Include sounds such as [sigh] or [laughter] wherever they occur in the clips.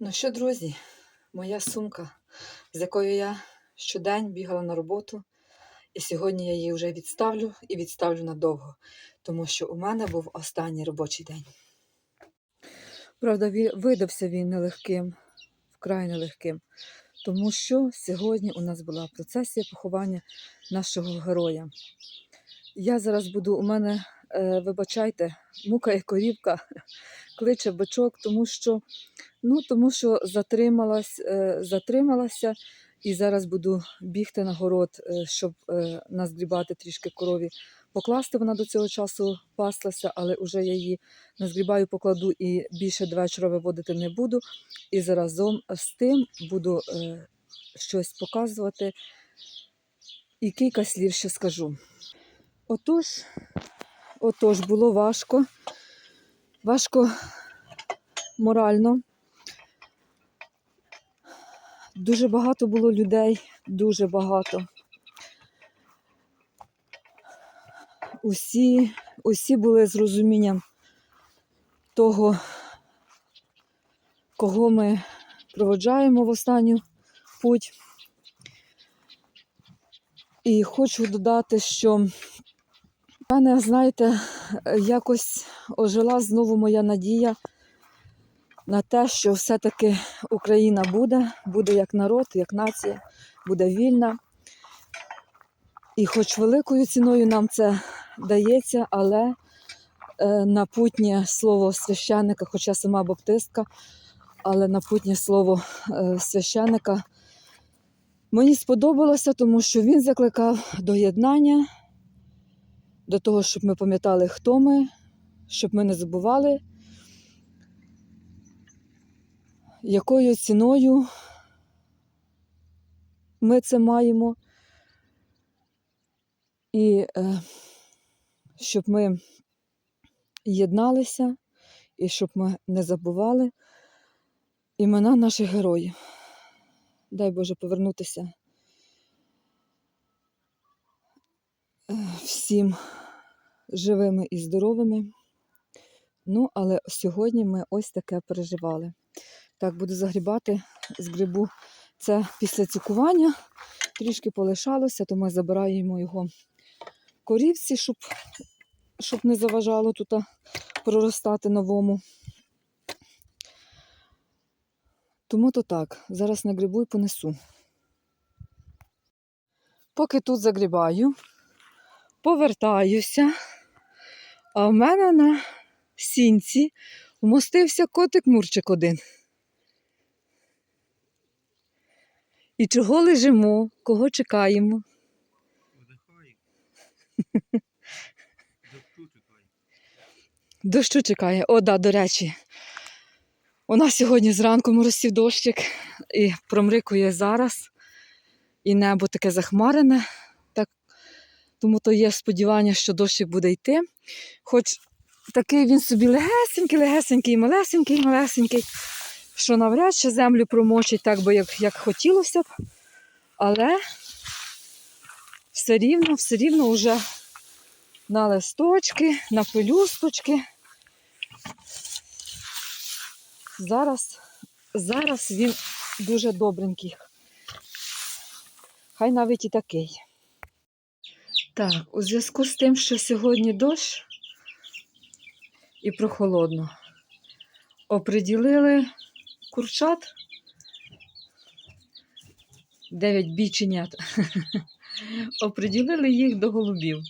Ну що, друзі, моя сумка, з якою я щодень бігала на роботу, і сьогодні я її вже відставлю і відставлю надовго, тому що у мене був останній робочий день. Правда, видався він нелегким, вкрай нелегким, тому що сьогодні у нас була процесія поховання нашого героя. Я зараз буду, у мене, вибачайте, мука і корівка [laughs] кличе бичок, тому що Ну, тому що затрималась, е, затрималася і зараз буду бігти на город, е, щоб е, назгрібати трішки корові. Покласти вона до цього часу паслася, але вже я її назгрібаю, покладу і більше до вечора виводити не буду. І заразом з тим буду е, щось показувати. І кілька слів ще скажу. Отож, отож, було важко. Важко морально. Дуже багато було людей, дуже багато. Усі, усі були з розумінням того, кого ми проводжаємо в останню путь. І хочу додати, що мене, знаєте, якось ожила знову моя надія на те, що все-таки Україна буде, буде як народ, як нація, буде вільна. І хоч великою ціною нам це дається, але е, напутнє слово священника, хоча сама баптистка, але напутнє слово е, священника мені сподобалося, тому що він закликав до єднання, до того, щоб ми пам'ятали, хто ми, щоб ми не забували якою ціною ми це маємо, і е, щоб ми єдналися, і щоб ми не забували імена наших героїв. Дай Боже повернутися е, всім живими і здоровими. Ну, але сьогодні ми ось таке переживали. Так, буду загрібати з грибу. Це після цікування. Трішки полишалося, то ми забираємо його корівці, щоб, щоб не заважало тут проростати новому. Тому то так, зараз нагрібу і понесу. Поки тут загрібаю, повертаюся, а в мене на сінці вмостився котик Мурчик один. І чого лежимо, кого чекаємо? Дощу чекає. О, да, до речі. У нас сьогодні зранку моросів дощик і промрикує зараз. І небо таке захмарене. Так, тому то є сподівання, що дощик буде йти. Хоч такий він собі легесенький, легесенький, малесенький, малесенький, що навряд чи землю промочить так, би як, як хотілося б. Але все рівно, все рівно вже на листочки, на пелюсточки. Зараз, зараз він дуже добренький. Хай навіть і такий. Так, у зв'язку з тим, що сьогодні дощ і прохолодно, оприділили курчат. Дев'ять біченят. [laughs] Оприділили їх до голубів.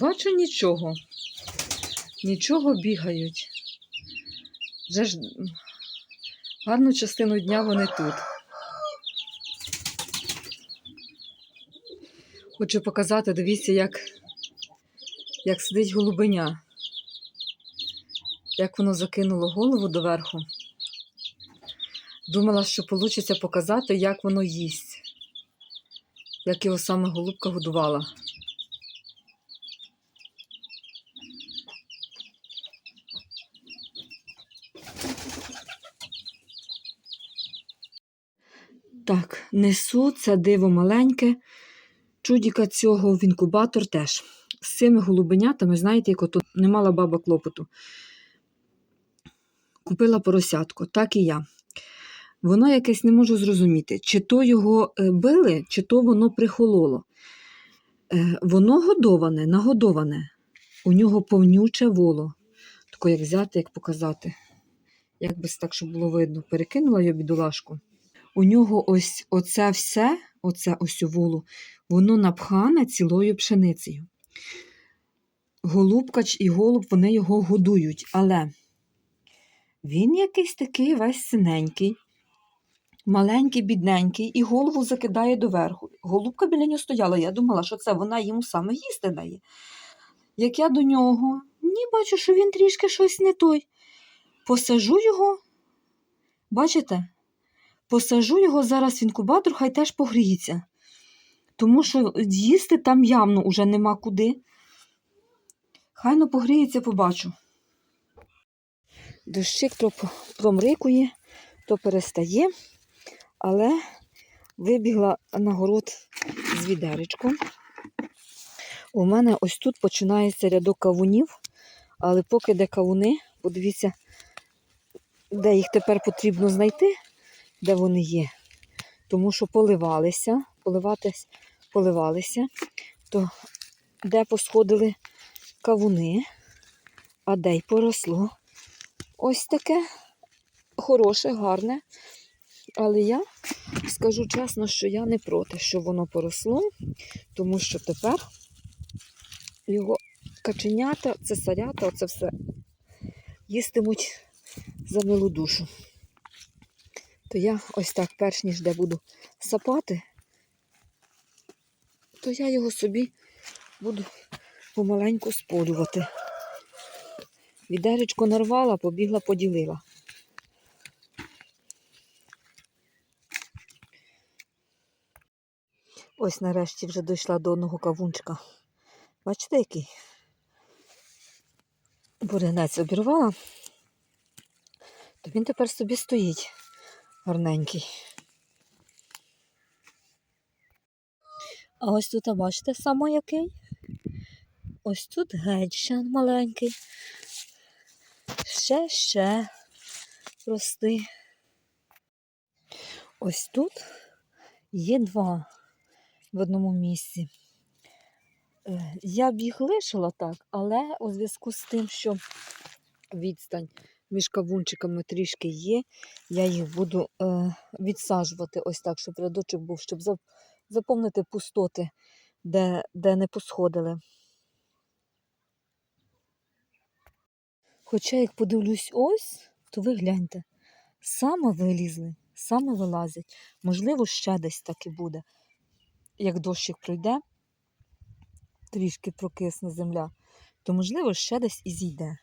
Бачу нічого. Нічого бігають. Вже ж гарну частину дня вони тут. Хочу показати, дивіться, як, як сидить голубеня. Як воно закинуло голову доверху. Думала, що вийде показати, як воно їсть. Як його саме голубка годувала. Так, несу це диво маленьке. Чудіка цього в інкубатор теж. З цими голубенятами, знаєте, як ото не мала баба клопоту. Купила поросятко, так і я. Воно якесь не можу зрозуміти, чи то його е, били, чи то воно прихололо. Е, Воно годоване, нагодоване. У нього повнюче воло. Тако як взяти, як показати. Як би так, щоб було видно. Перекинула я бідолашку. У нього ось оце все, оце ось у волу, воно напхане цілою пшеницею. Голубка ч- і голуб вони його годують, але він якийсь такий весь синенький, маленький, бідненький, і голову закидає доверху. Голубка біля нього стояла. Я думала, що це вона йому саме їсти дає. Як я до нього, ні, бачу, що він трішки щось не той. Посажу його, бачите? Посажу його зараз в інкубатор, хай теж погріється. Тому що їсти там явно уже нема куди. Хай ну погріється, побачу. Дощик то промрикує, то перестає, але вибігла на город з відеречком. У мене ось тут починається рядок кавунів, але поки де кавуни, подивіться, де їх тепер потрібно знайти, де вони є. Тому що поливалися, поливатись, поливалися, то де посходили кавуни, а де й поросло. Ось таке хороше, гарне. Але я скажу чесно, що я не проти, що воно поросло, тому що тепер його каченята, цесарята, оце все їстимуть за милу душу. То я ось так, перш ніж де буду сапати, то я його собі буду помаленьку сполювати. Відеречко нарвала, побігла, поділила. Ось нарешті вже дійшла до одного кавунчика. Бачите, який? Буренець обірвала, то він тепер собі стоїть гарненький. А ось тут, бачите, саме який? Ось тут ще маленький. Ще ще рости. Ось тут є два в одному місці. Е, Я б їх лишила так, але у зв'язку з тим, що відстань між кавунчиками трішки є, я їх буду е, відсаджувати ось так, щоб рядочок був, щоб заповнити пустоти, де, де не посходили. Хоча, як подивлюсь ось, то ви гляньте, саме вилізли, саме вилазять. Можливо, ще десь так і буде. Як дощик пройде, трішки прокисне земля, то, можливо, ще десь і зійде.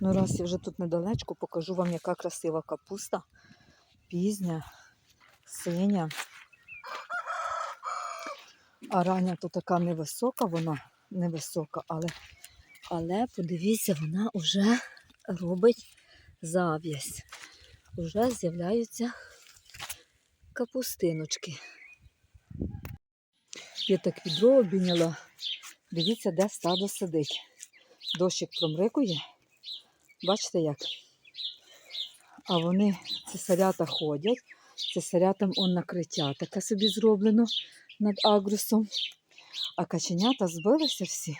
Ну, раз я вже тут недалечко, покажу вам, яка красива капуста. Пізня, синя. А рання то така невисока, вона невисока, але, але подивіться, вона вже робить зав'язь. Уже з'являються капустиночки. Я так відро обійняла. Дивіться, де стадо сидить. Дощик промрикує. Бачите як? А вони цесарята ходять. Цесарятам он накриття таке собі зроблено над агрусом. А каченята збилися всі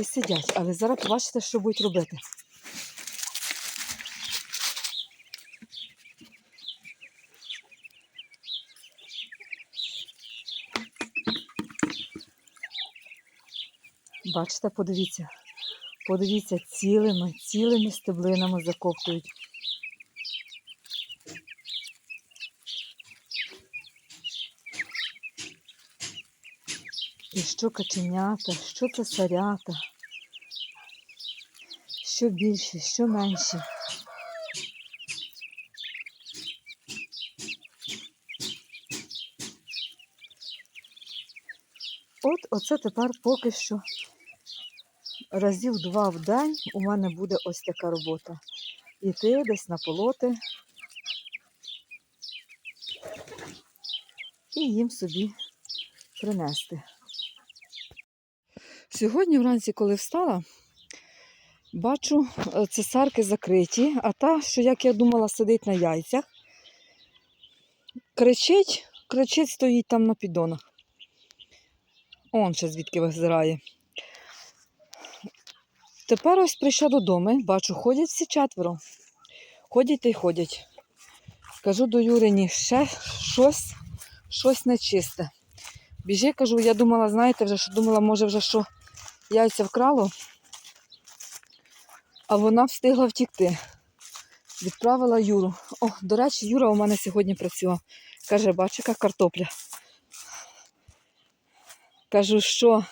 і сидять. Але зараз побачите, що будуть робити. Бачите, подивіться. Подивіться, цілими, цілими стеблинами закоптують. І що каченята, що цесарята, що більше, що менше. От оце тепер поки що разів два в день у мене буде ось така робота. Іти десь на полоти і їм собі принести. Сьогодні вранці, коли встала, бачу, е, цесарки закриті, а та, що, як я думала, сидить на яйцях, кричить, кричить, стоїть там на піддонах. Он ще звідки визирає. Тепер ось прийшла додому, бачу, ходять всі четверо. Ходять та й ходять. Кажу до Юрині, ще щось, щось нечисте. Біжи, кажу, я думала, знаєте, вже що думала, може, вже що яйця вкрало, а вона встигла втікти. Відправила Юру. О, до речі, Юра у мене сьогодні працював. Каже, бачу, яка картопля. Кажу, що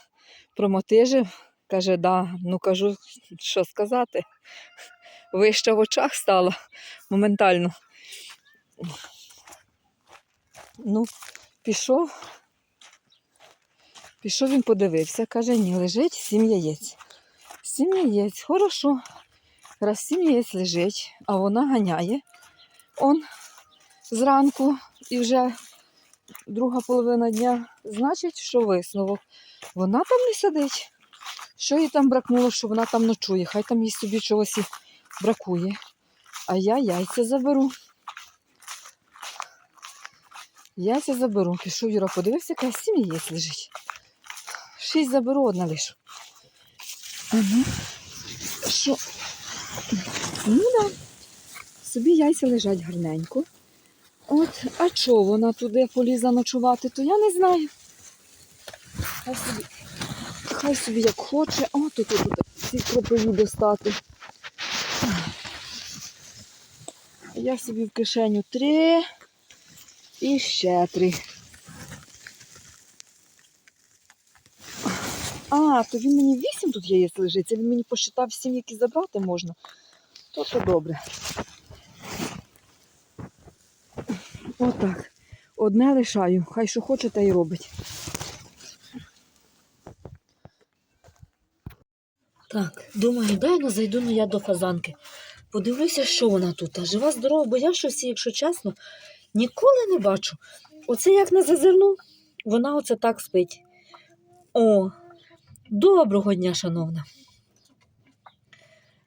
промотижив? Каже, да. Ну кажу, що сказати. Вища в очах стала моментально. Ну, пішов. Пішов він подивився, каже, ні, лежить сім яєць. Сім яєць, хорошо. Раз сім яєць лежить, а вона ганяє. Он зранку і вже друга половина дня. Значить, що висновок. Вона там не сидить. Що їй там бракнуло, що вона там ночує, хай там їй собі чогось бракує. А я яйця заберу. Яйця заберу. Пішов Юра, подивився, яка сім яєць лежить. Шість заберу, одна лишу. Угу. Що? Ну да. Собі яйця лежать гарненько. От, а чого вона туди полізла ночувати, то я не знаю. Хай собі, хай собі як хоче. О, тут тут ці кропиві достати. Я собі в кишеню три і ще три. А, то він мені вісім тут яєць лежить. Він мені посчитав всім, які забрати можна. То то добре. Отак. Одне лишаю. Хай що хоче, та й робить. Так, думаю, дай ну зайду ну я до фазанки. Подивлюся, що вона тут. А жива здорова, бо я щось, якщо чесно, ніколи не бачу. Оце як не зазирну, вона оце так спить. О, доброго дня, шановна.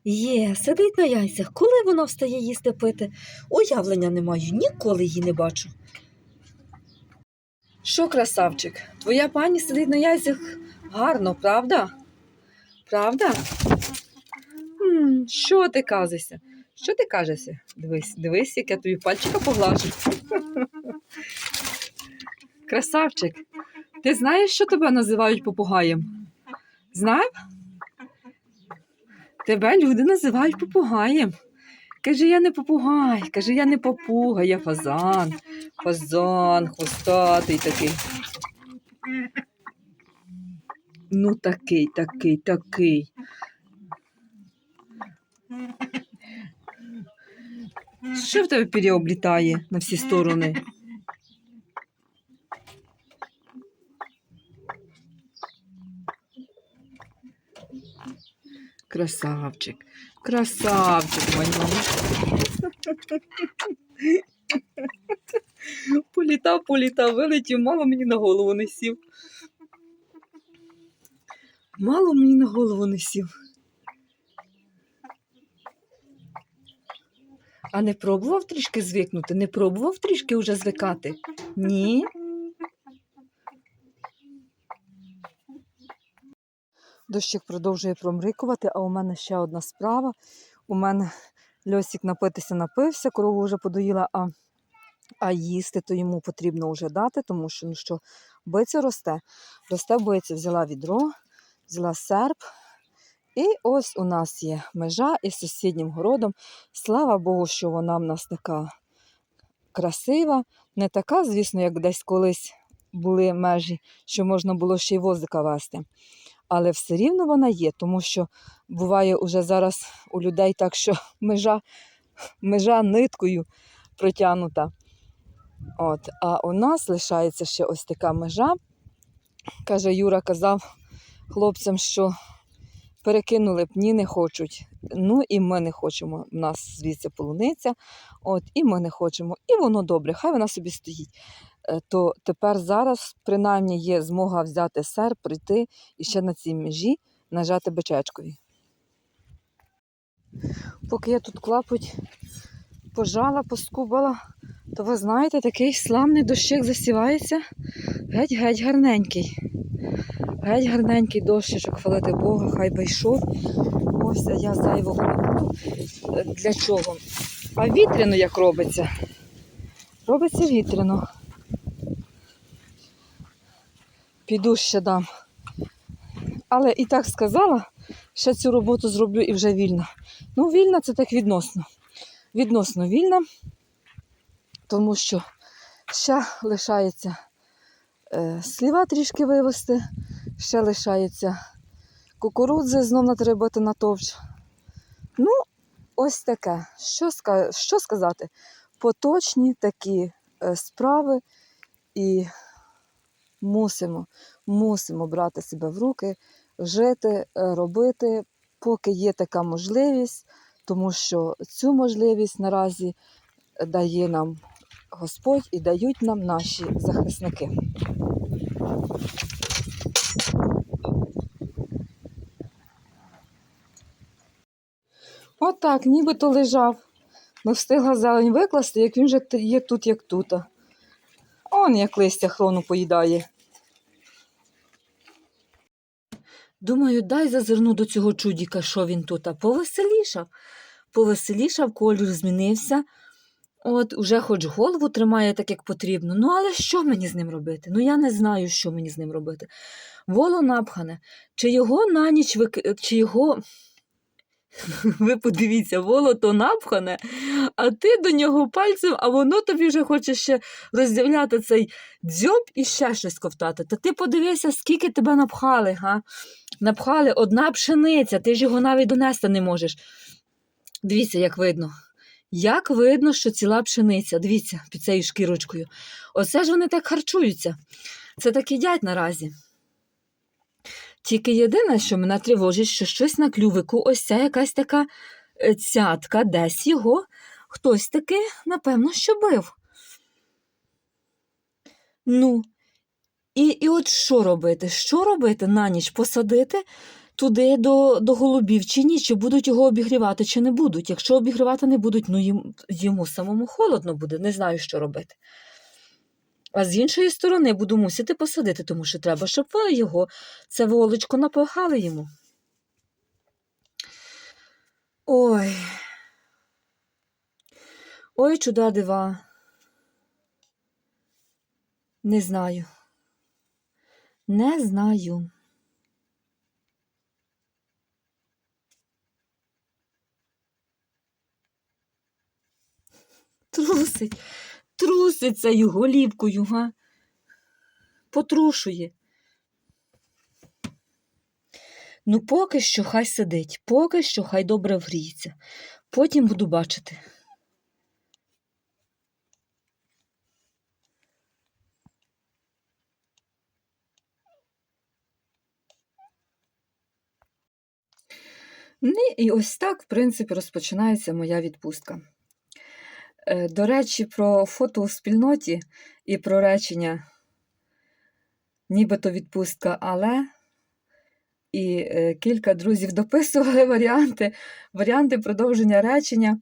Є, сидить на яйцях. Коли вона встає їсти пити? Уявлення не маю, ніколи її не бачу. Що, красавчик, твоя пані сидить на яйцях гарно, правда? Правда? М, що ти казишся? Що ти кажешся? Дивись, дивись, як я тобі пальчика поглажу. [laughs] Красавчик, ти знаєш, що тебе називають попугаєм? Знав? Тебе люди називають попугаєм. Каже, я не попугай, каже, я не попуга, я фазан. Фазан, хвостатий такий. Ну, такий, такий, такий. Що в тебе переоблітає на всі сторони? Красавчик, красавчик мой Політав, політав, вилетів, мало мені на голову не сів. Мало мені на голову не сів. А не пробував трішки звикнути? Не пробував трішки вже звикати? Ні. Дощик продовжує промрикувати, а у мене ще одна справа. У мене льосик напитися напився, корову вже подоїла, а, а їсти то йому потрібно вже дати, тому що ну що, биця росте. Росте биця, взяла відро, взяла серп. І ось у нас є межа із сусіднім городом. Слава Богу, що вона в нас така красива. Не така, звісно, як десь колись були межі, що можна було ще й возика вести. Але все рівно вона є, тому що буває уже зараз у людей так, що [laughs] межа, межа ниткою протягнута. От. А у нас лишається ще ось така межа. Каже, Юра казав хлопцям, що перекинули б, ні, не хочуть. Ну і ми не хочемо. У нас звідси полуниця, от, і ми не хочемо. І воно добре, хай вона собі стоїть. е, то тепер зараз принаймні є змога взяти сер, прийти і ще на цій межі нажати бичечкові. Поки я тут клапоть пожала, поскубала, то ви знаєте, такий славний дощик засівається. Геть-геть гарненький. Геть гарненький дощичок, хвалити Бога, хай би йшов. Ось а я. Е, Для чого? А вітряно як робиться? Робиться вітряно. Піду ще дам. Але і так сказала, ще цю роботу зроблю і вже вільна. Ну, вільна це так відносно. Відносно вільна, тому що ще лишається е, сліва трішки вивезти, ще лишається кукурудзи, знов на треба на товч. Ну, ось таке. Що, що сказати? Поточні такі е, справи і мусимо, мусимо брати себе в руки, жити, е, робити, поки є така можливість, тому що цю можливість наразі дає нам Господь і дають нам наші захисники. Отак, нібито лежав. Не встигла зелень викласти, як він вже є тут, як тут. Он як листя хрону поїдає. Думаю, дай зазирну до цього чудіка, що він тут. А повеселішав. Повеселішав, колір змінився. От, уже хоч голову тримає так, як потрібно. Ну, але що мені з ним робити? Ну, я не знаю, що мені з ним робити. Воло напхане. Чи його на ніч вик... чи його. [laughs] Ви подивіться, воло то напхане, а ти до нього пальцем, а воно тобі вже хоче ще роздивляти цей дзьоб і ще щось ковтати. Та ти подивися, скільки тебе напхали, га? Напхали одна пшениця, ти ж його навіть донести не можеш. Дивіться, як видно. Як видно, що ціла пшениця, дивіться, під цією шкірочкою. Оце ж вони так харчуються. Це так їдять наразі. Тільки єдине, що мене тривожить, що щось на клювику, ось ця якась така е, цятка, десь його хтось таки, напевно, що бив. Ну, і, і от що робити? Що робити на ніч? Посадити туди до, до голубів чи ні? Чи будуть його обігрівати, чи не будуть? Якщо обігрівати не будуть, ну їм, йому самому холодно буде, не знаю, що робити. А з іншої сторони буду мусити посадити, тому що треба, щоб ви його це волочко напихали йому. Ой. Ой, чуда дива. Не знаю. Не знаю. Трусить, трусить цією голівкою, га? Потрушує. Ну, поки що хай сидить, поки що хай добре вгріється. Потім буду бачити. Ну, і ось так, в принципі, розпочинається моя відпустка. Е, До речі, про фото у спільноті і про речення, нібито відпустка, але і е, кілька друзів дописували [laughs] варіанти, варіанти продовження речення.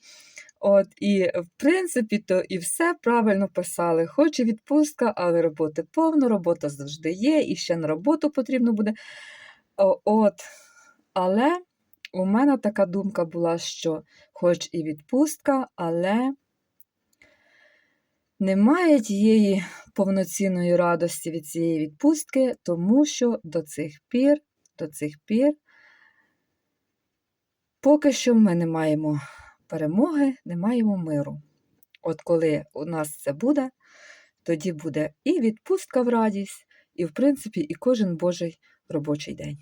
От, і, в принципі, то і все правильно писали. Хоч і відпустка, але роботи повно, робота завжди є, і ще на роботу потрібно буде. От. Але у мене така думка була, що хоч і відпустка, але немає тієї повноцінної радості від цієї відпустки, тому що до цих пір, до цих пір, поки що ми не маємо перемоги, не маємо миру. От коли у нас це буде, тоді буде і відпустка в радість, і, в принципі, і кожен Божий робочий день.